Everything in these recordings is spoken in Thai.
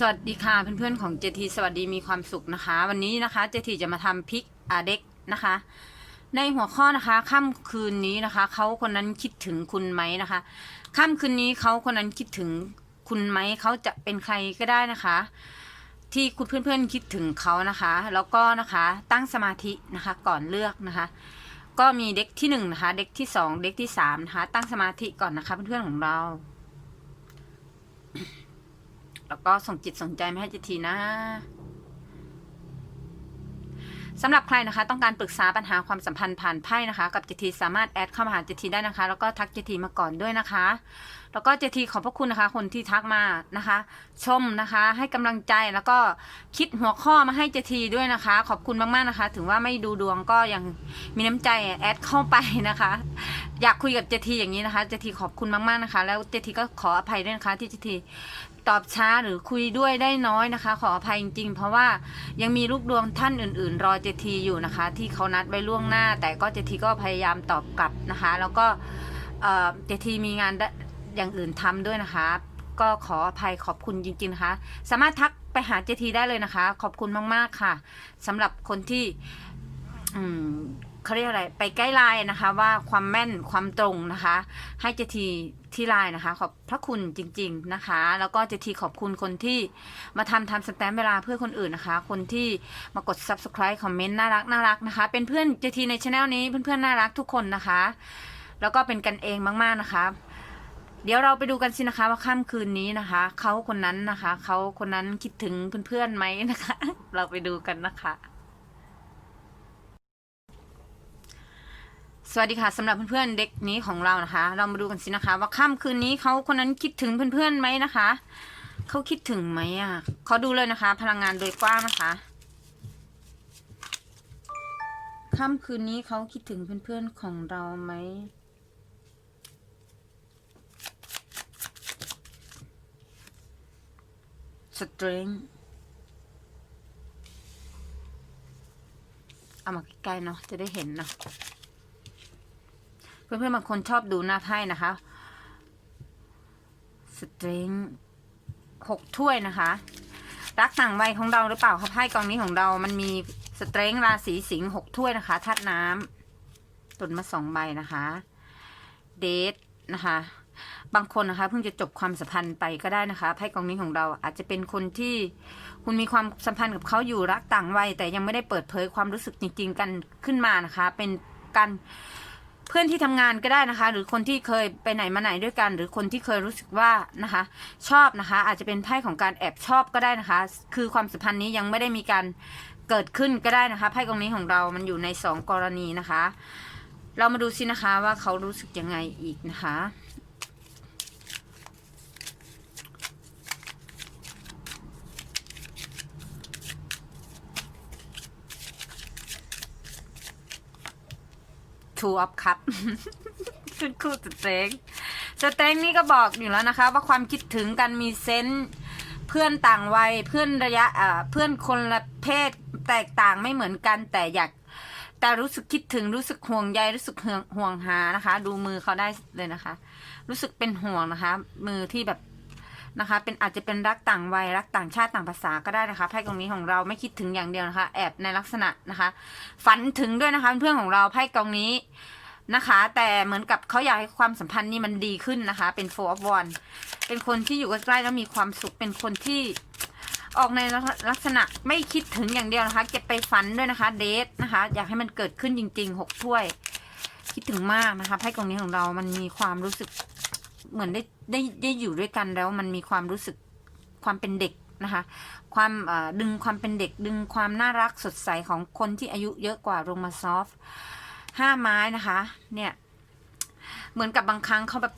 สวัสดีค่ะเพื่อนๆของเจทีสวัสดีมีความสุขนะคะ วันนี้นะคะเจทีจะมาทำพริกอาเด็กนะคะ ในหัวข้อนะคะค่ำคืนนี้นะคะเขาคนนั้นคิดถึงคุณไหมนะคะค่ำคืนนี้เขาคนนั้นคิดถึงคุณไหมเขาจะเป็นใครก็ได้นะคะ ที่คุณเพื่อนๆคิดถึงเขานะคะ แล้วก็นะคะตั้งสมาธินะคะก่อนเลือกนะคะ ก็มีเด็กที่หนึ่งนะคะเด็กที่สองเด็กที่สามนะคะตั้งสมาธิก่อนนะคะเพื่อนๆของเรา แล้วก็ส่งจิตส่งใจมาให้เจทีนะสำหรับใครนะคะ ต้องการปรึกษาปัญหาความสัมพันธ์ผ่านไพ่นะคะ กับเจทีสามารถแอดเข้ามาหาเจทีได้นะคะ แล้วก็ทักเจทีมาก่อนด้วยนะคะ แล้วก็เจทีขอบพระคุณนะคะ คนที่ทักมานะคะ ชมนะคะ ให้กำลังใจแล้วก็คิดหัวข้อมาให้เจทีด้วยนะคะ ขอบคุณมากๆนะคะ ถึงว่าไม่ดูดวงก็ยังมีน้ำใจแอดเข้าไปนะคะ อยากคุยกับเจทีอย่างนี้นะคะเจทีขอบคุณมากๆนะคะ แล้วเจทีก็ขออภัยด้วยนะคะที่เจที ตอบช้าหรือคุยด้วยได้น้อยนะคะ ขออภัยจริงๆ เพราะว่ายังมีลูกดวงท่านอื่น ๆ รอเจทีอยู่นะคะ ที่เขานัดไว้ล่วงหน้า แต่ก็เจทีก็พยายามตอบกลับนะคะ แล้วก็เจทีมีงานอย่างอื่นทำด้วยนะคะ ก็ขออภัยขอบคุณจริงๆนะคะสามารถทักไปหาเจทีได้เลยนะคะ ขอบคุณมากๆค่ะสำหรับคนที่อืมเขาเรียกอะไร ไปใกล้ไลน์นะคะ ว่าความแม่นความตรงนะคะ ให้เจที ที่ไลน์นะคะ ขอบพระคุณจริง ๆนะคะ แล้วก็เจทีขอบคุณคนที่มาทำทำสแตมป์เวลาเพื่อคนอื่นนะคะ คนที่มากด subscribe คอมเมนต์น่ารักน่ารักนะคะ เป็นเพื่อนเจทีในช anel นี้เพื่อนๆน่ารักทุกคนนะคะ แล้วก็เป็นกันเองมากๆนะคะ เดี๋ยวเราไปดูกันสินะคะว่าค่ำคืนนี้นะคะเขาคนนั้นนะคะเขาคนนั้นคิดถึงเพื่อนๆไหมนะคะ เราไปดูกันนะคะ สวัสดีค่ะสำหรับเพื่อนๆเด็กนี้ของเรานะคะ เรามาดูกันสินะคะ ว่าค่ำคืนนี้เขาคนนั้นคิดถึงเพื่อนๆไหมนะคะเขาคิดถึงไหมอะเขาดูเลยนะคะ พลังงานโดยกว้างนะคะค่ำคืนนี้เขาคิดถึงเพื่อนๆของเราไหมสตริงเอามาใกล้ๆเนาะจะได้เห็นเนาะ เพื่อนๆบางคนชอบดูหน้าไพ่นะคะสตริงหกถ้วยนะคะ รักต่างวัยของเราหรือเปล่าคะไพ่กองนี้ของเรา มันมีสเตรงราศีสิงห์หกถ้วยนะคะธาตุน้ำตุนมาสองใบนะคะ เดทนะคะ บางคนนะคะเพิ่งจะจบความสัมพันธ์ไปก็ได้นะคะไพ่กองนี้ของเราอาจจะเป็นคนที่คุณมีความสัมพันธ์กับเขาอยู่รักต่างวัยแต่ยังไม่ได้เปิดเผยความรู้สึกจริง ๆ กันขึ้นมานะคะ เป็นการ เพื่อนที่ทำงานก็ได้นะคะ หรือคนที่เคยไปไหนมาไหนด้วยกัน หรือคนที่เคยรู้สึกว่านะคะ ชอบนะคะ อาจจะเป็นไพ่ของการแอบชอบก็ได้นะคะ คือความสัมพันธ์นี้ยังไม่ได้มีการเกิดขึ้นก็ได้นะคะไพ่กองนี้ของเรามันอยู่ในสองกรณีนะคะ เรามาดูสินะคะว่าเขารู้สึกยังไงอีกนะคะ ทูออฟคัพชุดคู่สเต็งสเต็งนี่ก็บอกอยู่แล้วนะคะ ว่าความคิดถึงกันมีเซนส์เพื่อนต่างวัยเพื่อนระยะอ่าเพื่อนคนละเพศแตกต่างไม่เหมือนกันแต่อยาก แต่รู้สึกคิดถึงรู้สึกห่วงใยรู้สึกห่วงห่วงหานะคะ ดูมือเขาได้เลยนะคะ รู้สึกเป็นห่วงนะคะ มือที่แบบ นะคะ เป็นอาจจะเป็นรักต่างวัยรักต่างชาติต่างภาษาก็ได้นะคะไพ่ตรงนี้ของเราไม่คิดถึงอย่างเดียวนะคะ แอบในลักษณะนะคะ ฝันถึงด้วยนะคะเพื่อนของเราไพ่กองนี้นะคะ แต่เหมือนกับเขาอยากให้ความสัมพันธ์นี่มันดีขึ้นนะคะ เป็น four of one เป็นคนที่อยู่ใกล้ๆแล้วมีความสุขเป็นคนที่ออกในลักษณะไม่คิดถึงอย่างเดียวนะคะเก็บไปฝันด้วยนะคะเดทนะคะ อยากให้มันเกิดขึ้นจริงๆหกถ้วย คิดถึงมากนะคะไพ่กองนี้ของเรามันมีความรู้สึก เหมือนได้ได้ได้อยู่ด้วยกันแล้วมันมีความรู้สึกความเป็นเด็กนะคะ ความดึงความเป็นเด็กดึงความน่ารักสดใสของคนที่อายุเยอะกว่าลงมาซอฟห้าไม้นะคะ เนี่ย เหมือนกับบางครั้งเขาแบบ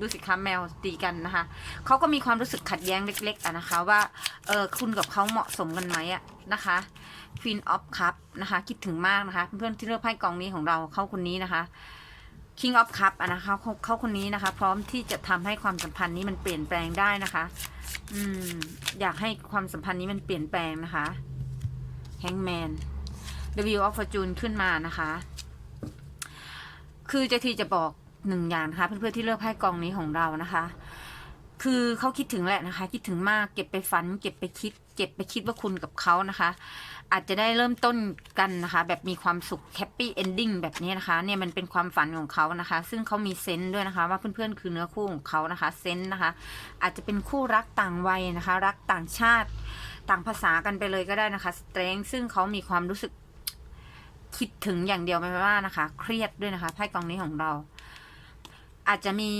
ดูสิคะแมวตีกันนะคะเขาก็มีความรู้สึกขัดแย้งเล็ก ๆอะนะคะ ว่าเออคุณกับเขาเหมาะสมกันไหมอะนะคะ Queen of Cup นะคะ คิดถึงมากนะคะ เพื่อนที่เลือกไพ่กองนี้ของเราเขาคนนี้นะคะ King of Cup อะนะคะเขาเขาคนนี้นะคะ พร้อมที่จะทำให้ความสัมพันธ์นี้มันเปลี่ยนแปลงได้นะคะ อืม อยากให้ความสัมพันธ์นี้มันเปลี่ยนแปลงนะคะ Hangman The Wheel of Fortune ขึ้นมานะคะ คือจะทีจะบอกหนึ่งอย่างนะคะเพื่อนๆที่เลือกไพ่กองนี้ของเรานะคะ คือเขาคิดถึงแหละนะคะ คิดถึงมากเก็บไปฝัน เก็บไปคิด เก็บไปคิดว่าคุณกับเขานะคะ อาจจะได้เริ่มต้นกันนะคะ แบบมีความสุขแฮปปี้เอนดิ้งแบบนี้นะคะ เนี่ยมันเป็นความฝันของเขานะคะ ซึ่งเขามีเซนต์ด้วยนะคะ ว่าเพื่อนๆคือเนื้อคู่ของเขานะคะเซนต์นะคะ อาจจะเป็นคู่รักต่างวัยนะคะ รักต่างชาติต่างภาษากันไปเลยก็ได้นะคะสเตรงซึ่งเขามีความรู้สึกคิดถึงอย่างเดียวไม่ว่านะคะ เครียดด้วยนะคะไพ่กองนี้ของเรา อาจจะมี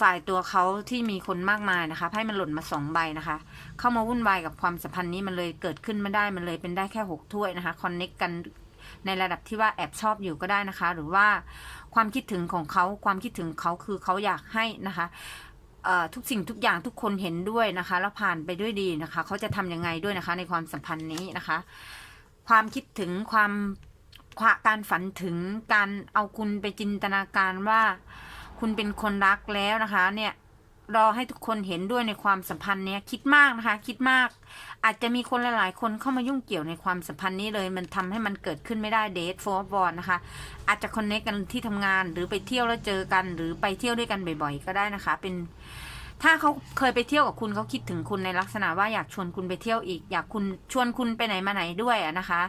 ฝ่ายตัวเขาที่มีคนมากมายนะคะไพ่มันหล่นมาสองใบนะคะ เข้ามาวุ่นวายกับความสัมพันธ์นี้มันเลยเกิดขึ้นไม่ได้มันเลยเป็นได้แค่หกถ้วยนะคะคอนเน็กกันในระดับที่ว่าแอบชอบอยู่ก็ได้นะคะ หรือว่าความคิดถึงของเขาความคิดถึงเขาคือเขาอยากให้นะคะทุกสิ่งทุกอย่างทุกคนเห็นด้วยนะคะ แล้วผ่านไปด้วยดีนะคะ เขาจะทำยังไงด้วยนะคะ ในความสัมพันธ์นี้นะคะ ความคิดถึงความความการฝันถึงการเอาคุณไปจินตนาการว่า คุณเป็นคนรักแล้วนะคะ เนี่ยรอให้ทุกคนเห็นด้วยในความสัมพันธ์เนี้ยคิดมากนะคะ คิดมาก อาจจะมีคนหลาย ๆ คนเข้ามายุ่งเกี่ยวในความสัมพันธ์นี้เลย มันทำให้มันเกิดขึ้นไม่ได้เดทโฟร์บอลนะคะ อาจจะคอนเนคกันที่ทำงานหรือไปเที่ยวแล้วเจอกัน หรือไปเที่ยวด้วยกันบ่อย ๆ ก็ได้นะคะ เป็นถ้าเขาเคยไปเที่ยวกับคุณเขาคิดถึงคุณในลักษณะว่าอยากชวนคุณไปเที่ยวอีก อยากคุณชวนคุณไปไหนมาไหนด้วยอะนะคะ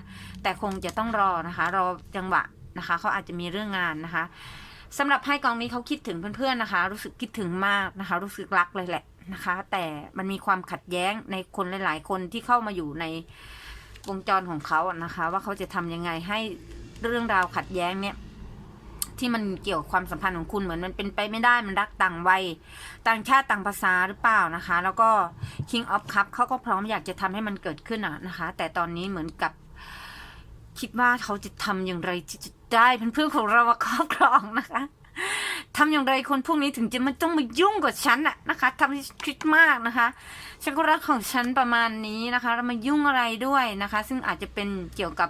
แต่คงจะต้องรอนะคะ รอจังหวะนะคะ เขาอาจจะมีเรื่องงานนะคะ สำหรับไพ่กองนี้เขาคิดถึงเพื่อนๆนะคะ รู้สึกคิดถึงมากนะคะ รู้สึกรักเลยแหละนะคะ แต่มันมีความขัดแย้งในคนหลาย ๆ คนที่เข้ามาอยู่ในวงจรของเขาอะนะคะ ว่าเขาจะทำยังไงให้เรื่องราวขัดแย้งเนี่ยที่มันเกี่ยวกับความสัมพันธ์ของคุณเหมือนมันเป็นไปไม่ได้มันรักต่างวัยต่างชาติต่างภาษาหรือเปล่านะคะ แล้วก็ King of Cup เขาก็พร้อมอยากจะทำให้มันเกิดขึ้นอะนะคะ แต่ตอนนี้เหมือนกับ คิดว่าเขาจะทำอย่างไรที่จะได้เพื่อนๆของเรามาครอบครองนะคะทำอย่างไรคนพวกนี้ถึงจะไม่ต้องมายุ่งกับฉันอะนะคะทำให้คิดมากนะคะ ฉันก็รักของฉันประมาณนี้นะคะแล้วมายุ่งอะไรด้วยนะคะ ซึ่งอาจจะเป็นเกี่ยวกับ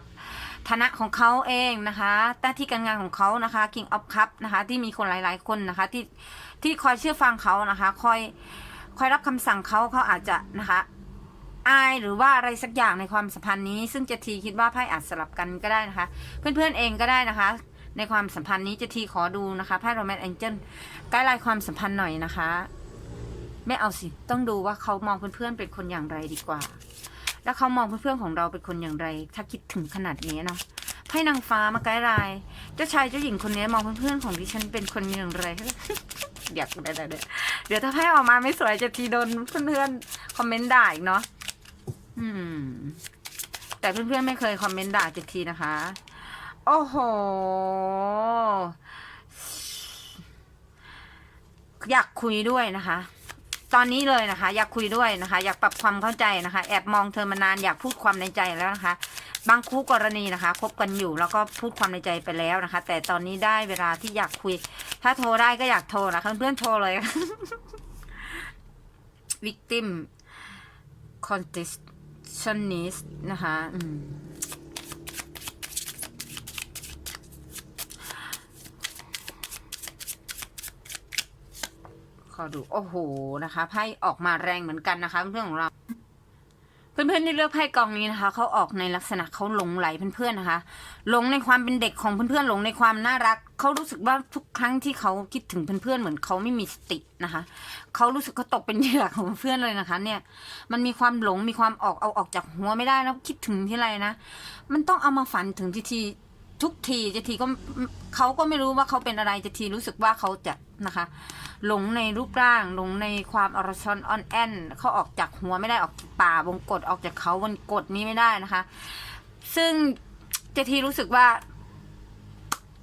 ฐานะของเขาเองนะคะหน้าที่การงานของเขานะคะ King of Cup นะคะ ที่มีคนหลาย ๆ คนนะคะ ที่ที่คอยเชื่อฟังเขานะคะ คอยคอยรับคำสั่งเขาเขาอาจจะนะคะ อายหรือว่าอะไรสักอย่างในความสัมพันธ์นี้ ซึ่งเจะทีคิดว่าไพ่อาจสลับกันก็ได้นะคะ เพื่อนๆเองก็ได้นะคะ ในความสัมพันธ์นี้เจะทีขอดูนะคะไพ่โรแมนต์แองเจิลใกล้ลายความสัมพันธ์หน่อยนะคะไม่เอาสิต้องดูว่าเขามองเพื่อนๆเป็นคนอย่างไรดีกว่า แล้วเขามองเพื่อนๆของเราเป็นคนอย่างไร ถ้าคิดถึงขนาดนี้เนาะไพ่นางฟ้ามาใกล้ลายเจ้าชายเจ้าหญิงคนนี้มองเพื่อนๆของดิฉันเป็นคนอย่างไรเดี๋ยวเดี๋ยวเดี๋ยวเดี๋ยวถ้าไพ่ออกมาไม่สวยเจะทีโดนเพื่อนๆคอมเมนต์ด่าอีกเนาะ อืม แต่เพื่อนๆไม่เคยคอมเมนต์ด่าเจดทีนะคะ โอ้โห อยากคุยด้วยนะคะ ตอนนี้เลยนะคะ อยากคุยด้วยนะคะ อยากปรับความเข้าใจนะคะ แอบมองเธอมานานอยากพูดความในใจแล้วนะคะ บางคู่กรณีนะคะคบกันอยู่แล้วก็พูดความในใจไปแล้วนะคะ แต่ตอนนี้ได้เวลาที่อยากคุย ถ้าโทรได้ก็อยากโทรนะคะเพื่อนๆโทรเลย victim contestionist น ชนิสนะคะอขอดู โอ้โห นะคะ ไพ่ออกมาแรงเหมือนกันนะคะเพื่อนของเรา เพื่อนๆที่เลือกไพ่กองนี้นะคะเขาออกในลักษณะเขาหลงไหลเพื่อนๆนะคะหลงในความเป็นเด็กของเพื่อนๆหลงในความน่ารักเขารู้สึกว่าทุกครั้งที่เขาคิดถึงเพื่อนๆเหมือนเขาไม่มีสตินะคะเขารู้สึกเขาตกเป็นเหยื่อของเพื่อนเลยนะคะ เนี่ย มันมีความหลงมีความออกเอาออกจากหัวไม่ได้แล้วคิดถึงที่ไรนะมันต้องเอามาฝันถึงที ทุกทีจะทีก็เขาก็ไม่รู้ว่าเขาเป็นอะไรจะทีรู้สึกว่าเขาจะนะคะ หลงในรูปร่าง หลงในความอรชอนออนแอนเขาออกจากหัวไม่ได้ออกจากป่าวงกฏออกจากเขาวงกฏนี้ไม่ได้นะคะ ซึ่งเจทีรู้สึกว่า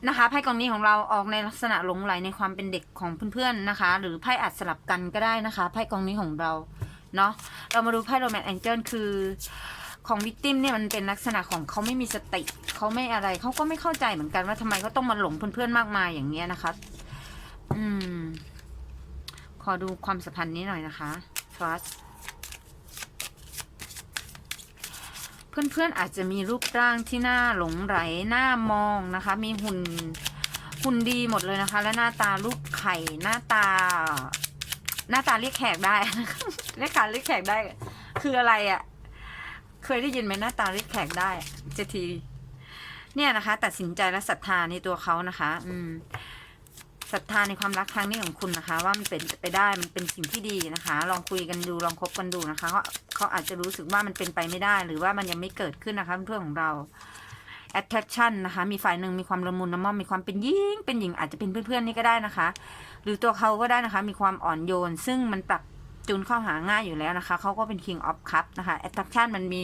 นะคะไพ่กองนี้ของเราออกในลักษณะหลงไหลในความเป็นเด็กของเพื่อนๆนะคะ หรือไพ่อาจสลับกันก็ได้นะคะไพ่กองนี้ของเราเนาะเรามาดูไพ่โรแมนต์แองเจิลคือ ของวิกติมเนี่ยมันเป็นลักษณะของเขาไม่มีสติเขาไม่อะไรเขาก็ไม่เข้าใจเหมือนกันว่าทำไมเขาต้องมาหลงเพื่อนๆมากมายอย่างเงี้ยนะคะ อืม ขอดูความสัมพันธ์นี้หน่อยนะคะ trust เพื่อนๆอาจจะมีรูปร่างที่น่าหลงไหลหน่ามองนะคะ มีหุ่นหุ่นดีหมดเลยนะคะ และหน้าตารูปไข่หน้าตา หน้าตาเรียกแขกได้นะคะเรียกการเรียกแขกได้ คืออะไรอะ่ะ เคยได้ยินไหมหน้าตาเรียกแขกได้เจที เนี่ยนะคะ ตัดสินใจและศรัทธาในตัวเขานะคะ อืมศรัทธาในความรักครั้งนี้ของคุณนะคะ ว่ามันเป็นไปได้มันเป็นสิ่งที่ดีนะคะ ลองคุยกันดูลองคบกันดูนะคะเขาเขาอาจจะรู้สึกว่ามันเป็นไปไม่ได้ หรือว่ามันยังไม่เกิดขึ้นนะคะเพื่อนของเรา attraction นะคะ มีฝ่ายหนึ่งมีความละมุนละม่อมมีความเป็นหญิงเป็นหญิงอาจจะเป็นเพื่อนๆนี่ก็ได้นะคะ หรือตัวเขาก็ได้นะคะ มีความอ่อนโยน ซึ่งมันปรับ จูนเข้าหาง่ายอยู่แล้วนะคะ เขาก็เป็น king of cup นะคะ attraction มันมี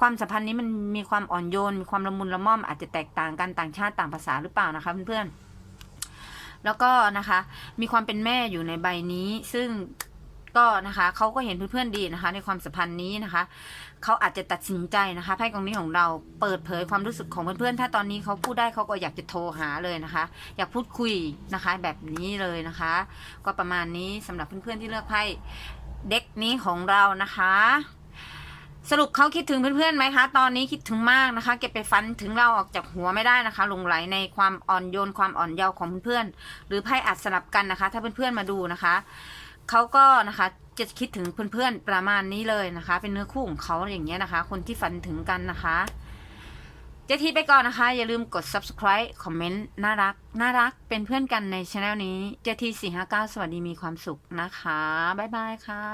ความสัมพันธ์นี้มันมีความอ่อนโยน มีความละมุนละม่อม อาจจะแตกต่างกันต่างชาติต่างภาษาหรือเปล่านะคะเพื่อนๆ แล้วก็นะคะ มีความเป็นแม่อยู่ในใบนี้ ซึ่งก็นะคะเขาก็เห็นเพื่อนๆดีนะคะ ในความสัมพันธ์นี้นะคะเขาอาจจะตัดสินใจนะคะไพ่กองนี้ของเราเปิดเผยความรู้สึกของเพื่อนๆถ้าตอนนี้เขาพูดได้เขาก็อยากจะโทรหาเลยนะคะ อยากพูดคุยนะคะแบบนี้เลยนะคะ ก็ประมาณนี้สำหรับเพื่อนๆที่เลือกไพ่ เด็กนี้ของเรานะคะ สรุปเขาคิดถึงเพื่อนๆไหมคะ ตอนนี้คิดถึงมากนะคะ เก็บไปฟันถึงเราออกจากหัวไม่ได้นะคะหลงไหลในความอ่อนโยนความอ่อนเยาว์ของเพื่อนๆหรือไพ่อาจสลับกันนะคะ ถ้าเพื่อนๆมาดูนะคะเขาก็นะคะจะคิดถึงเพื่อนๆประมาณนี้เลยนะคะ เป็นเนื้อคู่ของเขาอย่างเงี้ยนะคะ คนที่ฝันถึงกันนะคะ จทีไปก่อนนะคะ อย่าลืมกด subscribe คอมเมนต์น่ารัก น่ารักเป็นเพื่อนกันในช anel นี้เจทีสี่ห้าเก้าสวัสดีมีความสุขนะคะ บ๊ายบายค่ะ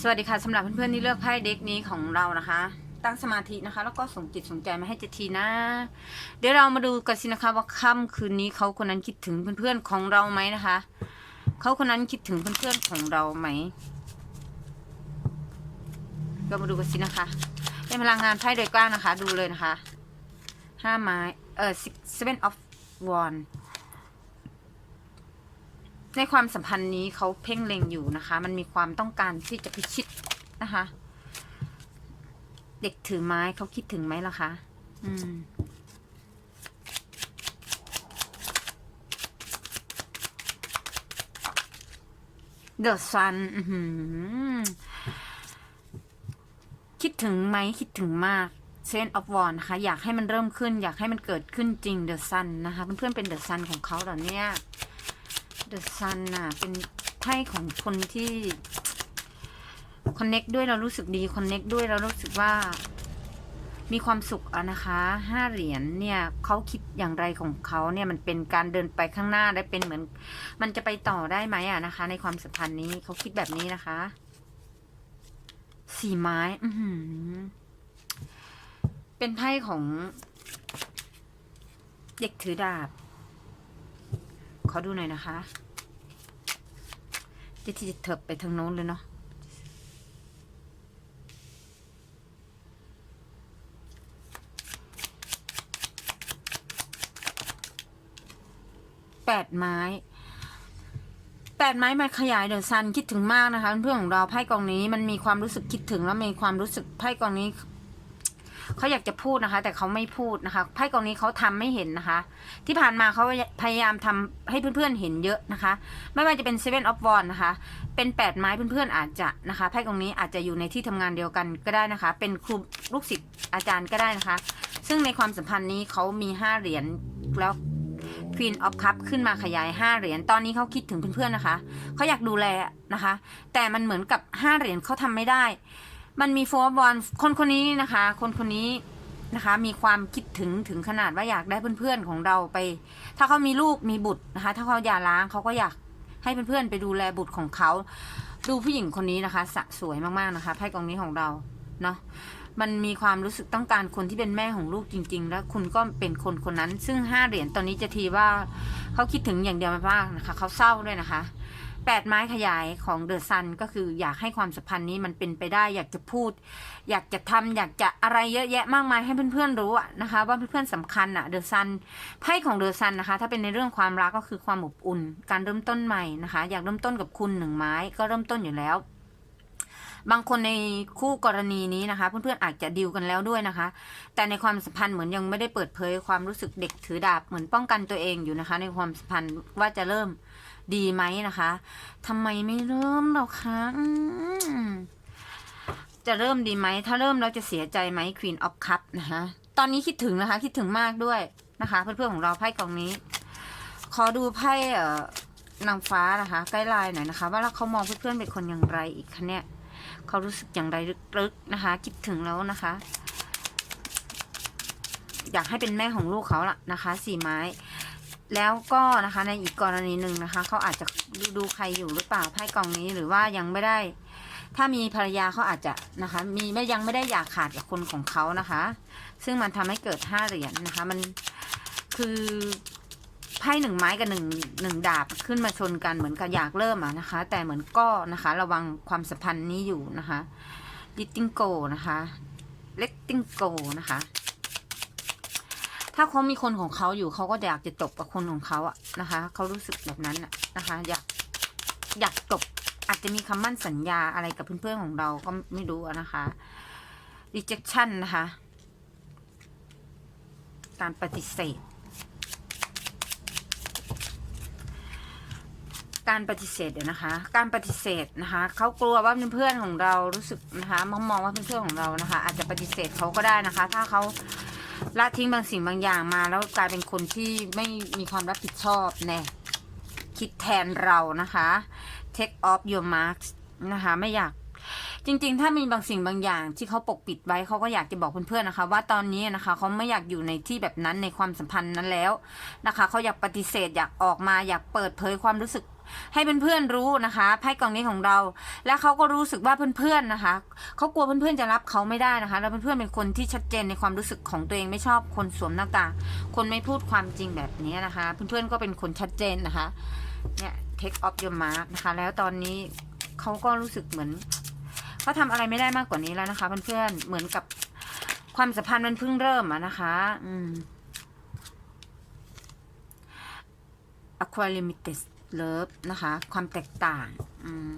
สวัสดีค่ะสำหรับเพื่อนๆที่เลือกไพ่เด็กนี้ของเรานะคะ ตั้งสมาธินะคะ แล้วก็ส่งจิตส่งใจมาให้เจทีนะ เดี๋ยวเรามาดูกันสินะคะว่าค่ำคืนนี้เขาคนนั้นคิดถึงเพื่อนๆของเราไหมนะคะเขาคนนั้นคิดถึงเพื่อนๆของเราไหม เรามาดูกันสินะคะ เป็นพลังงานไพ่โดยกว้างนะคะ ดูเลยนะคะห้าไม้เออ seven of wand ในความสัมพันธ์นี้เขาเพ่งเล็งอยู่นะคะ มันมีความต้องการที่จะพิชิตนะคะ เด็กถือไม้เขาคิดถึงไหมล่ะคะ อืม The Sun อื้อหือ คิดถึงไหมคิดถึงมากเซนออฟวอนนะคะอยากให้มันเริ่มขึ้น อยากให้มันเกิดขึ้นจริงเดอะซันนะคะเพื่อนๆเป็นเดอะซันของเขาเหรอเนี่ยเดอะซันน่ะเป็นไพ่ของคนที่คอนเน็กด้วยเรารู้สึกดีคอนเน็กด้วยเรารู้สึกว่า มีความสุขอะนะคะห้าเหรียญเนี่ยเขาคิดอย่างไรของเขาเนี่ยมันเป็นการเดินไปข้างหน้าได้เป็นเหมือน มันจะไปต่อได้ไหมอะนะคะ ในความสัมพันธ์นี้เขาคิดแบบนี้นะคะ สี่ไม้เป็นไพ่ของ เด็กถือดาบ ขอดูหน่อยนะคะเดี๋ยวที่จะเถิบไปทางโน้นเลยเนาะแปดไม้ แปดไม้มาขยายเดอะซันคิดถึงมากนะคะเพื่อนของเราไพ่กองนี้มันมีความรู้สึกคิดถึงแล้วมีความรู้สึกไพ่กองนี้เขาอยากจะพูดนะคะ แต่เขาไม่พูดนะคะไพ่กองนี้เขาทำไม่เห็นนะคะ ที่ผ่านมาเขาพยายามทำให้เพื่อนๆเห็นเยอะนะคะ ไม่ว่าจะเป็น Seven of Wands นะคะ เป็นแปดไม้เพื่อนๆอาจจะนะคะไพ่กองนี้อาจจะอยู่ในที่ทำงานเดียวกันก็ได้นะคะ เป็นครูลูกศิษย์อาจารย์ก็ได้นะคะ ซึ่งในความสัมพันธ์นี้เขามีห้าเหรียญแล้ว Queen of Cup ขึ้นมาขยาย 5 เหรียญ ตอนนี้เขาคิดถึงเพื่อนๆนะคะ เขาอยากดูแลนะคะ แต่มันเหมือนกับ 5 เหรียญเขาทำไม่ได้ มันมีโฟร์บอลคนคนนี้นะคะ คนคนนี้นะคะ มีความคิดถึงถึงขนาดว่าอยากได้เพื่อนๆของเราไป ถ้าเขามีลูกมีบุตรนะคะ ถ้าเขาหย่าร้างเขาก็อยากให้เพื่อนๆไปดูแลบุตรของเขา ดูผู้หญิงคนนี้นะคะสะสวยมากๆนะคะไพ่กองนี้ของเราเนาะ มันมีความรู้สึกต้องการคนที่เป็นแม่ของลูกจริง ๆ แล้วคุณก็เป็นคนคนนั้น ซึ่งห้าเหรียญตอนนี้จะทีว่าเขาคิดถึงอย่างเดียวไม่มากนะคะเขาเศร้าด้วยนะคะแปดไม้ขยายของเดอะซันก็คืออยากให้ความสัมพันธ์นี้มันเป็นไปได้ อยากจะพูด อยากจะทำอยากจะอะไรเยอะแยะมากมายให้เพื่อนๆรู้นะคะ ว่าเพื่อนๆสำคัญอะเดอะซันไพ่ของเดอะซันนะคะ ถ้าเป็นในเรื่องความรักก็คือความอบอุ่น การเริ่มต้นใหม่นะคะ อยากเริ่มต้นกับคุณหนึ่งไม้ก็เริ่มต้นอยู่แล้ว บางคนในคู่กรณีนี้นะคะ เพื่อนๆอาจจะดีลกันแล้วด้วยนะคะ แต่ในความสัมพันธ์เหมือนยังไม่ได้เปิดเผยความรู้สึกเด็กถือดาบเหมือนป้องกันตัวเองอยู่นะคะ ในความสัมพันธ์ว่าจะเริ่มดีไหมนะคะทำไมไม่เริ่มหรอกคะจะเริ่มดีไหมถ้าเริ่มแล้วจะเสียใจไหม Queen of Cup นะคะตอนนี้คิดถึงนะคะ คิดถึงมากด้วยนะคะ เพื่อนๆของเราไพ่กองนี้ ขอดูไพ่เอ่อนางฟ้านะคะ ใกล้ลายหน่อยนะคะ ว่าแล้วเขามองเพื่อนๆเป็นคนอย่างไรอีกคะเนี่ย เขารู้สึกอย่างไรลึกๆนะคะ คิดถึงแล้วนะคะ อยากให้เป็นแม่ของลูกเขาล่ะนะคะสี่ไม้ แล้วก็นะคะในอีกกรณีหนึ่งนะคะเขาอาจจะดูดูใครอยู่หรือเปล่าไพ่กองนี้หรือว่ายังไม่ได้ ถ้ามีภรรยาเขาอาจจะนะคะ มีไม่ยังไม่ได้อยากขาดกับคนของเขานะคะ ซึ่งมันทำให้เกิดห้าเหรียญนะคะ มันคือ ไพ่หนึ่งไม้กับหนึ่งหนึ่งดาบขึ้นมาชนกันเหมือนกับอยากเริ่มอะนะคะ แต่เหมือนก็นะคะ ระวังความสัมพันธ์นี้อยู่นะคะลิตติงโกนะคะเล็กติงโกนะคะ ถ้าเขามีคนของเขาอยู่เขาก็อยากจะจบกับคนของเขาอะนะคะเขารู้สึกแบบนั้นอะนะคะ อยากอยากจบอาจจะมีคำมั่นสัญญาอะไรกับเพื่อนๆของเราก็ไม่รู้นะคะ rejection นะคะ การปฏิเสธ การปฏิเสธเดี๋ยวนะคะ การปฏิเสธนะคะเขากลัวว่าเพื่อนๆของเรารู้สึกนะคะมองมองว่าเพื่อนๆของเรานะคะ อาจจะปฏิเสธเขาก็ได้นะคะ ถ้าเขาละทิ้งบางสิ่งบางอย่างมา แล้วกลายเป็นคนที่ไม่มีความรับผิดชอบแน่คิดแทนเรานะคะ take off your marks นะคะไม่อยากจริงๆ ถ้ามีบางสิ่งบางอย่างที่เขาปกปิดไว้เขาก็อยากจะบอกเพื่อนๆนะคะ ว่าตอนนี้นะคะเขาไม่อยากอยู่ในที่แบบนั้นในความสัมพันธ์นั้นแล้วนะคะเขาอยากปฏิเสธอยากออกมาอยากเปิดเผยความรู้สึก ให้เพื่อนๆรู้นะคะไพ่กล่องนี้ของเรา และเขาก็รู้สึกว่าเพื่อนๆนะคะเขากลัวเพื่อนๆจะรับเขาไม่ได้นะคะ แล้วเพื่อนๆเป็นคนที่ชัดเจนในความรู้สึกของตัวเองไม่ชอบคนสวมหน้ากากคนไม่พูดความจริงแบบนี้นะคะ เพื่อนๆก็เป็นคนชัดเจนนะคะเนี่ย take off your mark นะคะ แล้วตอนนี้เขาก็รู้สึกเหมือนเขาทำอะไรไม่ได้มากกว่านี้แล้วนะคะ เพื่อนๆเหมือนกับความสัมพันธ์มันเพิ่งเริ่มอะนะคะ อืม aqua limited love นะคะ ความแตกต่างอืม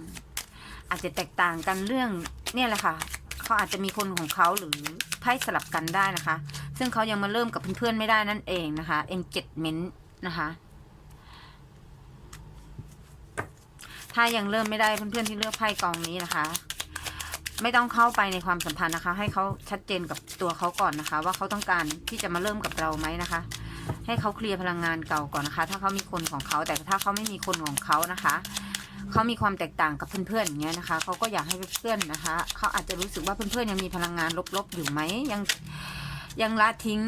อาจจะแตกต่างกันเรื่องเนี่ยแหละค่ะเขาอาจจะมีคนของเขาหรือไพ่สลับกันได้นะคะ ซึ่งเขายังมาเริ่มกับเพื่อนๆไม่ได้นั่นเองนะคะ engagement นะคะถ้ายังเริ่มไม่ได้เพื่อนๆที่เลือกไพ่กองนี้นะคะ ไม่ต้องเข้าไปในความสัมพันธ์นะคะ ให้เขาชัดเจนกับตัวเขาก่อนนะคะ ว่าเขาต้องการที่จะมาเริ่มกับเราไหมนะคะ ให้เขาเคลียร์พลังงานเก่าก่อนนะคะ ถ้าเขามีคนของเขาแต่ถ้าเขาไม่มีคนของเขานะคะเขามีความแตกต่างกับเพื่อนๆอย่างเงี้ยนะคะเขาก็อยากให้เพื่อนๆนะคะเขาอาจจะรู้สึกว่าเพื่อนๆยังมีพลังงานลบๆอยู่ไหมยังยังละทิ้ง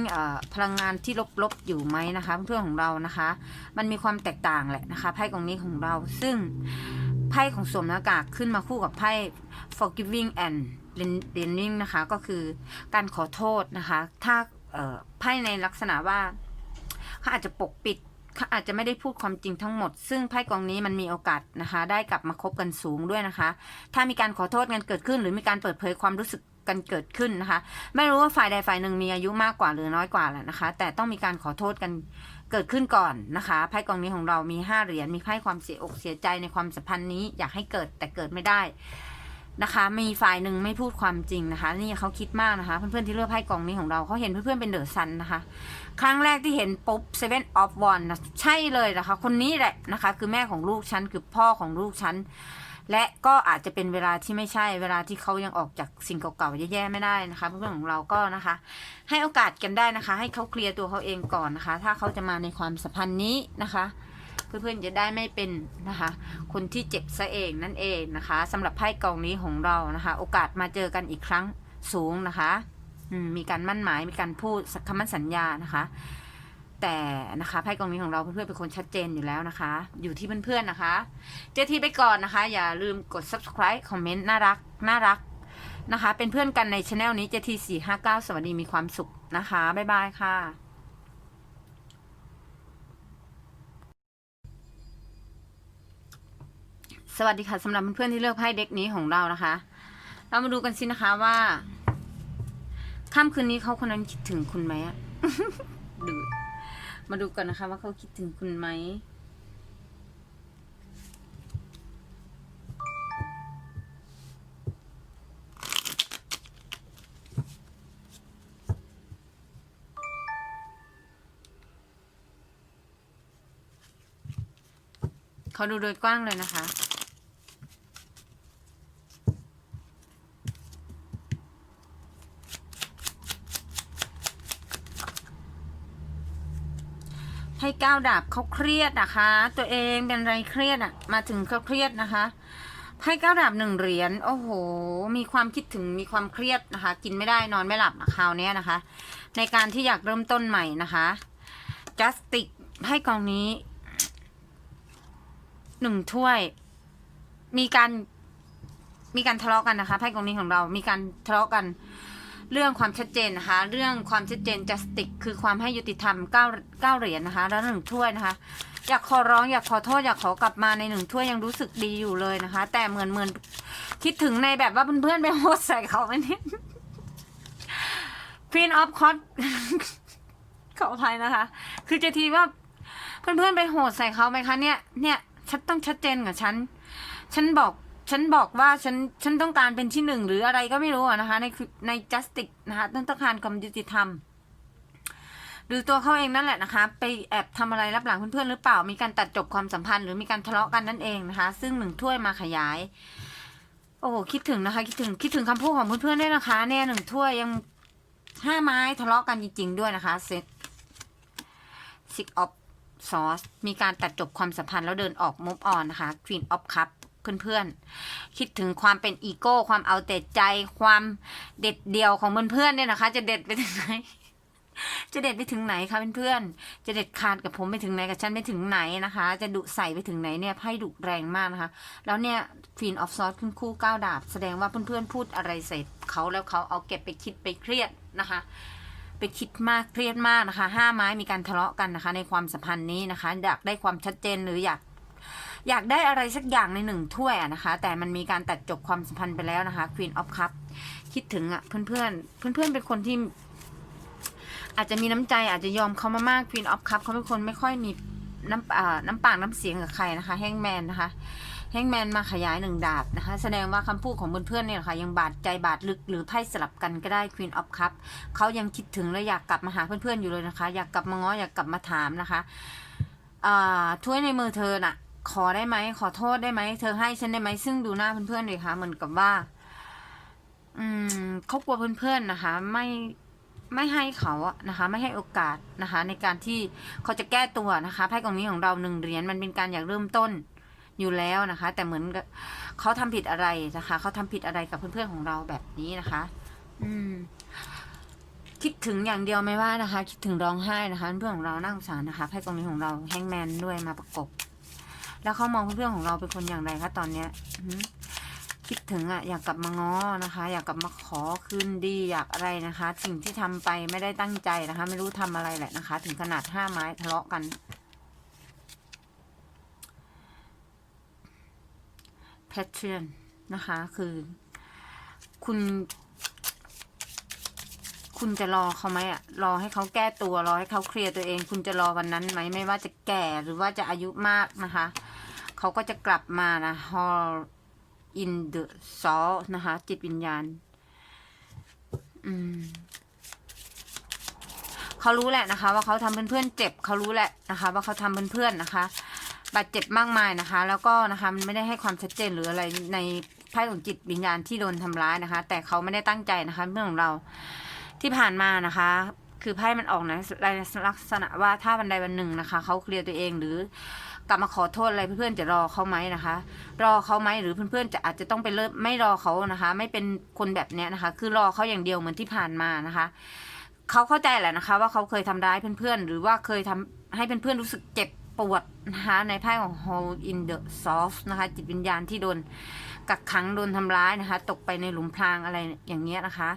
พลังงานที่ลบๆอยู่ไหมนะคะ เพื่อนๆของเรานะคะ มันมีความแตกต่างแหละนะคะไพ่กองนี้ของเรา ซึ่งไพ่ของสวมหน้ากากขึ้นมาคู่กับไพ่ forgiving and learning นะคะ ก็คือการขอโทษนะคะ ถ้าไพ่ในลักษณะว่า เขาอาจจะปกปิดเขาอาจจะไม่ได้พูดความจริงทั้งหมด ซึ่งไพ่กองนี้มันมีโอกาสนะคะ ได้กลับมาคบกันสูงด้วยนะคะ ถ้ามีการขอโทษกันเกิดขึ้น หรือมีการเปิดเผยความรู้สึกกันเกิดขึ้นนะคะ ไม่รู้ว่าฝ่ายใดฝ่ายหนึ่งมีอายุมากกว่าหรือน้อยกว่าแหละนะคะ แต่ต้องมีการขอโทษกันเกิดขึ้นก่อนนะคะไพ่กองนี้ของเรามีห้าเหรียญมีไพ่ความเสียอกเสียใจในความสัมพันธ์นี้อยากให้เกิดแต่เกิดไม่ได้ นะคะ มีฝ่ายหนึ่งไม่พูดความจริงนะคะ นี่เขาคิดมากนะคะ เพื่อนๆที่เลือกไพ่กล่องนี้ของเราเขาเห็นเพื่อนๆเป็นเดอะซันนะคะ ครั้งแรกที่เห็นปุ๊บ Seven of Wands นะใช่เลยนะคะ คนนี้แหละนะคะ คือแม่ของลูกฉันคือพ่อของลูกฉันและก็อาจจะเป็นเวลาที่ไม่ใช่เวลาที่เขายังออกจากสิ่งเก่าๆแย่ๆไม่ได้นะคะ เพื่อนๆของเราก็นะคะ ให้โอกาสกันได้นะคะ ให้เขาเคลียร์ตัวเขาเองก่อนนะคะ ถ้าเขาจะมาในความสัมพันธ์นี้นะคะ เพื่อนๆจะได้ไม่เป็นนะคะ คนที่เจ็บซะเองนั่นเองนะคะสำหรับไพ่กองนี้ของเรานะคะ โอกาสมาเจอกันอีกครั้งสูงนะคะมมีการมั่นหมายมีการพูดคำมั่นสัญญานะคะ แต่นะคะไพ่กองนี้ของเราเพื่อนๆเป็นคนชัดเจนอยู่แล้วนะคะ อยู่ที่เพื่อนๆนะคะ เจทีไปก่อนนะคะ อย่าลืมกด subscribe คอมเมนต์น่ารักน่ารักนะคะ เป็นเพื่อนกันในช anel นี้เจทีสี่ห้าเก้าสวัสดีมีความสุขนะคะบ๊ายบายค่ะ สวัสดีค่ะสำหรับเพื่อนๆที่เลือกไพ่เด็กนี้ของเรานะคะ เรามาดูกันสินะคะว่าค่ำคืนนี้เขาคนนั้นคิดถึงคุณไหมอะดูมาดูกันนะคะว่าเขาคิดถึงคุณไหมเขาดูโดยกว้างเลยนะคะ ให้ก้าดาบเขาเครียดนะคะ ตัวเองเป็นไรเครียดอะมาถึงเขาเครียดนะคะไพ่เก้าดาบหนึ่งเหรียญโอ้โห มีความคิดถึงมีความเครียดนะคะ กินไม่ได้นอนไม่หลับคราวนี้นะคะ ในการที่อยากเริ่มต้นใหม่นะคะ justice ไพ่กองนี้หนึ่งถ้วย มีการมีการทะเลาะกันนะคะไพ่กองนี้ของเรา มีการทะเลาะกัน เรื่องความชัดเจนนะคะ เรื่องความชัดเจน justice คือความให้ยุติธรรมเก้าเก้าเหรียญนะคะ แล้วหนึ่งถ้วยนะคะ อยากขอร้องอยากขอโทษอยากขอกลับมาในหนึ่งถ้วยยังรู้สึกดีอยู่เลยนะคะ แต่เหมือนเหมือนคิดถึงในแบบว่าเพื่อนๆไปโหดใส่เขาไหมเนี่ย Queen of c o t ขออภัยนะคะ คือจะทีว่าเพื่อนๆไปโหดใส่เขาไหมคะเนี่ย เนี่ยฉันต้องชัดเจนกับฉัน ฉันบอก ฉันบอกว่าฉันฉันต้องการเป็นที่หนึ่งหรืออะไรก็ไม่รู้นะคะ ในใน justice นะคะต้องต้องการความยุติธรรม หรือตัวเขาเองนั่นแหละนะคะ ไปแอบทำอะไรรับหลังเพื่อนๆหรือเปล่า มีการตัดจบความสัมพันธ์หรือมีการทะเลาะกันนั่นเองนะคะ ซึ่งหนึ่งถ้วยมาขยาย โอ้โหคิดถึงนะคะ คิดถึงคิดถึงคำพูดของเพื่อนๆด้วยนะคะ เนี่ยหนึ่งถ้วยยังห้าไม้ทะเลาะกันจริง ๆ ด้วยนะคะเซต six of sauce มีการตัดจบความสัมพันธ์แล้วเดินออกมุฟออนนะคะ queen of cup เพื่อนๆ คิดถึงความเป็นอีโก้ ความเอาแต่ใจ ความเด็ดเดี่ยวของเพื่อนๆเนี่ยนะคะ จะเด็ดไปถึงไหน จะเด็ดไปถึงไหนคะเพื่อนๆ จะเด็ดขาดกับผมไปถึงไหนกับฉันไปถึงไหนนะคะ จะดุใส่ไปถึงไหนเนี่ยไพ่ดุแรงมากนะคะ แล้วเนี่ย Queen of Swords ขึ้นคู่ก้าวดาบ แสดงว่าเพื่อนๆพูดอะไรใส่เขาแล้วเขาเอาเก็บไปคิดไปเครียดนะคะไปคิดมากเครียดมากนะคะ ห้าไม้มีการทะเลาะกันนะคะ ในความสัมพันธ์นี้นะคะ อยากได้ความชัดเจนหรืออยาก อยากได้อะไรสักอย่างในหนึ่งถ้วยนะคะ แต่มันมีการตัดจบความสัมพันธ์ไปแล้วนะคะ Queen of Cup คิดถึงอะเพื่อนๆเพื่อนๆเป็นคนที่ อาจจะมีน้ำใจอาจจะยอมเขามามาก Queen of Cup เขาเป็นคนไม่ค่อยมีน้ำอ่าน้ำปากน้ำเสียงกับใครนะคะแฮงแมนนะคะแฮงแมนมาขยายหนึ่งดาบนะคะ แสดงว่าคำพูดของเพื่อนๆเนี่ยนะคะยังบาดใจบาดลึกหรือไพ่สลับกันก็ได้ Queen of Cup เขายังคิดถึงและอยากกลับมาหาเพื่อนๆอยู่เลยนะคะ อยากกลับมาง้ออยากกลับมาถามนะคะอ่าถ้วยในมือเธอน่ะ ขอได้ไหมขอโทษได้ไหมเธอให้ฉันได้ไหมซึ่งดูหน้าเพื่อนๆเลยค่ะเหมือนกับว่า อืมเขากลัวเพื่อนๆนะคะ ไม่ไม่ให้เขาอะนะคะ ไม่ให้โอกาสนะคะ ในการที่เขาจะแก้ตัวนะคะไพ่กองนี้ของเราหนึ่งเหรียญมันเป็นการอยากเริ่มต้นอยู่แล้วนะคะ แต่เหมือนเขาทำผิดอะไรนะคะเขาทำผิดอะไรกับเพื่อนๆของเราแบบนี้นะคะ อืม คิดถึงอย่างเดียวไม่ว่านะคะ คิดถึงร้องไห้นะคะ เพื่อนของเราน่าสงสารนะคะไพ่กองนี้ของเราแฮงแมนด้วยมาประกบ แล้วเขามองเพื่อนของเราเป็นคนอย่างไรคะตอนเนี้ยคิดถึงอะอยากกลับมาง้อนะคะ อยากกลับมาขอคืนดีอยากอะไรนะคะ สิ่งที่ทำไปไม่ได้ตั้งใจนะคะ ไม่รู้ทำอะไรแหละนะคะ ถึงขนาดห้าไม้ทะเลาะกันแพทเทิร์นนะคะคือ คุณ คุณจะรอเขาไหมอะรอให้เขาแก้ตัวรอให้เขาเคลียร์ตัวเอง คุณจะรอวันนั้นไหมไม่ว่าจะแก่หรือว่าจะอายุมากนะคะ เขาก็จะกลับมานะ Hall in the soul นะคะ จิตวิญญาณ อืมเขารู้แหละนะคะ ว่าเขาทำเพื่อนๆเจ็บเขารู้แหละนะคะ ว่าเขาทำเพื่อนๆนะคะบาดเจ็บมากมายนะคะ แล้วก็นะคะมันไม่ได้ให้ความชัดเจนหรืออะไรในไพ่ของจิตวิญญาณที่โดนทำร้ายนะคะ แต่เขาไม่ได้ตั้งใจนะคะเรื่องของเราที่ผ่านมานะคะ คือไพ่มันออกในลักษณะว่าถ้าวันใดวันหนึ่งนะคะเขาเคลียร์ตัวเองหรือ กลับมาขอโทษอะไรเพื่อนๆจะรอเขาไหมนะคะ รอเขาไหมหรือเพื่อนๆจะอาจจะต้องไปเลิกไม่รอเขานะคะ ไม่เป็นคนแบบเนี้ยนะคะ คือรอเขาอย่างเดียวเหมือนที่ผ่านมานะคะเขาเข้าใจแหละนะคะ ว่าเขาเคยทำร้ายเพื่อนๆหรือว่าเคยทำให้เพื่อนๆรู้สึกเจ็บปวดนะคะในไพ่ของ Hold in the Soft นะคะ จิตวิญญาณที่โดนกักขังโดนทำร้ายนะคะ ตกไปในหลุมพรางอะไรอย่างเงี้ยนะคะ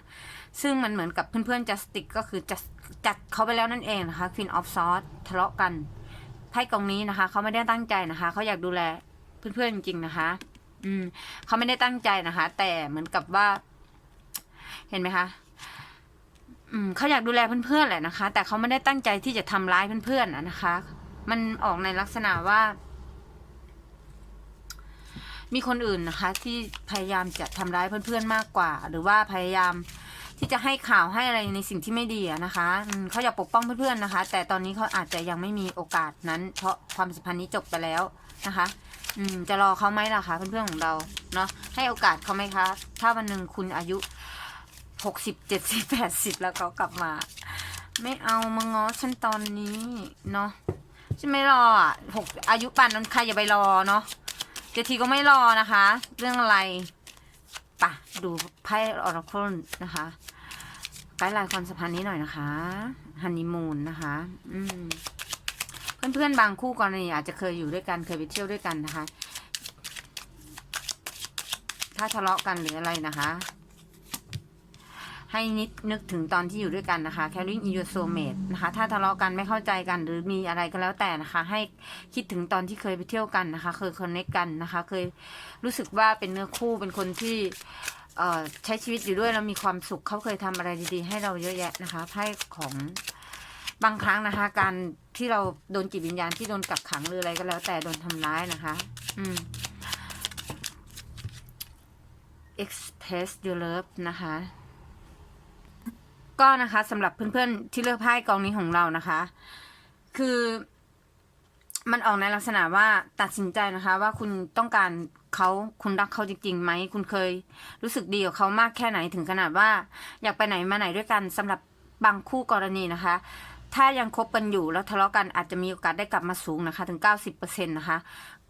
ซึ่งมันเหมือนกับเพื่อนๆ Justice ก็คือจัดจัดเขาไปแล้วนั่นเองนะคะ Queen of Swords ทะเลาะกัน ไพ่กองนี้นะคะเขาไม่ได้ตั้งใจนะคะเขาอยากดูแลเพื่อนๆจริงๆนะคะ อืมเขาไม่ได้ตั้งใจนะคะ แต่เหมือนกับว่า เห็นไหมคะอืมเขาอยากดูแลเพื่อนๆแหละนะคะ แต่เขาไม่ได้ตั้งใจที่จะทำร้ายเพื่อนๆนะคะ มันออกในลักษณะว่า มีคนอื่นนะคะ ที่พยายามจะทำร้ายเพื่อนๆมากกว่า หรือว่าพยายาม ที่จะให้ข่าวให้อะไรในสิ่งที่ไม่ดีนะคะอืมเขาอยากปกป้องเพื่อนๆนะคะ แต่ตอนนี้เขาอาจจะยังไม่มีโอกาสนั้น เพราะความสัมพันธ์นี้จบไปแล้วนะคะอืมจะรอเขาไหมล่ะคะเพื่อนๆของเราเนาะให้โอกาสเขาไหมคะ ถ้าวันหนึ่งคุณอายุหกสิบเจ็ดสิบแปดสิบแล้วเขากลับมา ไม่เอามาง้อฉันตอนนี้เนาะฉันไม่รออะหกอายุป่านนั้นใครอย่าไปรอเนาะเจทีก็ไม่รอนะคะ เรื่องอะไร ดูไพ่ออราเคิลนะคะไกด์ไลน์ความสัมพันธ์นี้หน่อยนะคะฮันนีมูนนะคะ อืมเพื่อนๆบางคู่กรณีอาจจะเคยอยู่ด้วยกันเคยไปเที่ยวด้วยกันนะคะ ถ้าทะเลาะกันหรืออะไรนะคะ ให้นิดนึกถึงตอนที่อยู่ด้วยกันนะคะ carrying in your soulmate นะคะ ถ้าทะเลาะกันไม่เข้าใจกันหรือมีอะไรก็แล้วแต่นะคะ ให้คิดถึงตอนที่เคยไปเที่ยวกันนะคะ เคย connect กันนะคะ เคยรู้สึกว่าเป็นเนื้อคู่เป็นคนที่ ใช้ชีวิตอยู่ด้วยแล้วมีความสุขเขาเคยทำอะไรดีๆ ให้เราเยอะแยะนะคะไพ่ของบางครั้งนะคะ การที่เราโดนจิตวิญญาณที่โดนกักขังหรืออะไรก็แล้ว แต่โดนทำร้ายนะคะ อืม express your love นะคะ ก็นะคะสำหรับเพื่อนๆที่เลือกไพ่กองนี้ของเรานะคะ คือมันออกในลักษณะว่าตัดสินใจนะคะ ว่าคุณต้องการ เขาคุณรักเขาจริงๆไหมคุณเคยรู้สึกดีกับเขามากแค่ไหนถึงขนาดว่า อยากไปไหนมาไหนด้วยกันสำหรับบางคู่กรณีนะคะ ถ้ายังคบกันอยู่แล้วทะเลาะกันอาจจะมีโอกาสได้กลับมาสูงนะคะ ถึง 90%นะคะ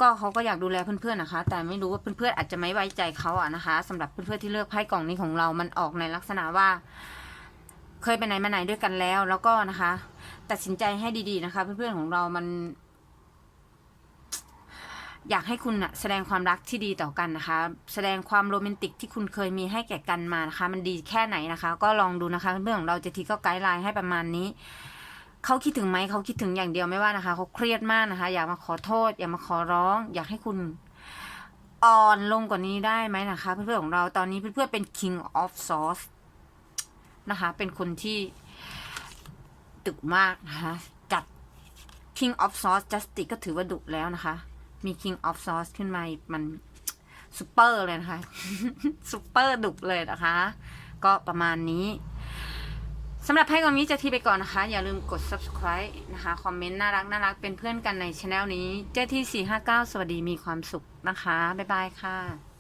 ก็เขาก็อยากดูแลเพื่อนๆนะคะ แต่ไม่รู้ว่าเพื่อนๆอาจจะไม่ไว้ใจเขาอะนะคะสำหรับเพื่อนๆที่เลือกไพ่กล่องนี้ของเรา มันออกในลักษณะว่า เคยไปไหนมาไหนด้วยกันแล้ว แล้วก็นะคะ ตัดสินใจให้ดีๆนะคะ เพื่อนๆของเรามัน อยากให้คุณอะแสดงความรักที่ดีต่อกันนะคะ แสดงความโรแมนติกที่คุณเคยมีให้แก่กันมานะคะ มันดีแค่ไหนนะคะ ก็ลองดูนะคะเพื่อนของเราจะทีก็ไกด์ไลน์ให้ประมาณนี้เขาคิดถึงไหมเขาคิดถึงอย่างเดียวไม่ว่านะคะเขาเครียดมากนะคะ อยากมาขอโทษ อยากมาขอร้อง อยากให้คุณอ่อนลงกว่านี้ได้ไหมนะคะ เพื่อนๆของเราตอนนี้เพื่อนๆเป็น king of sauce นะคะ เป็นคนที่ดุมากนะคะจัด king of sauce justice ก็ถือว่าดุแล้วนะคะ มี king of sauce ขึ้นมา มันซูเปอร์เลยนะคะซูเปอร์ดุเลยนะคะ ก็ประมาณนี้สำหรับให้กองนี้จะทีไปก่อนนะคะ อย่าลืมกด subscribe นะคะ คอมเมนต์น่ารักน่ารักเป็นเพื่อนกันในช anel นี้ เจ้ที่ 459 สวัสดีมีความสุขนะคะ บ๊ายบายค่ะ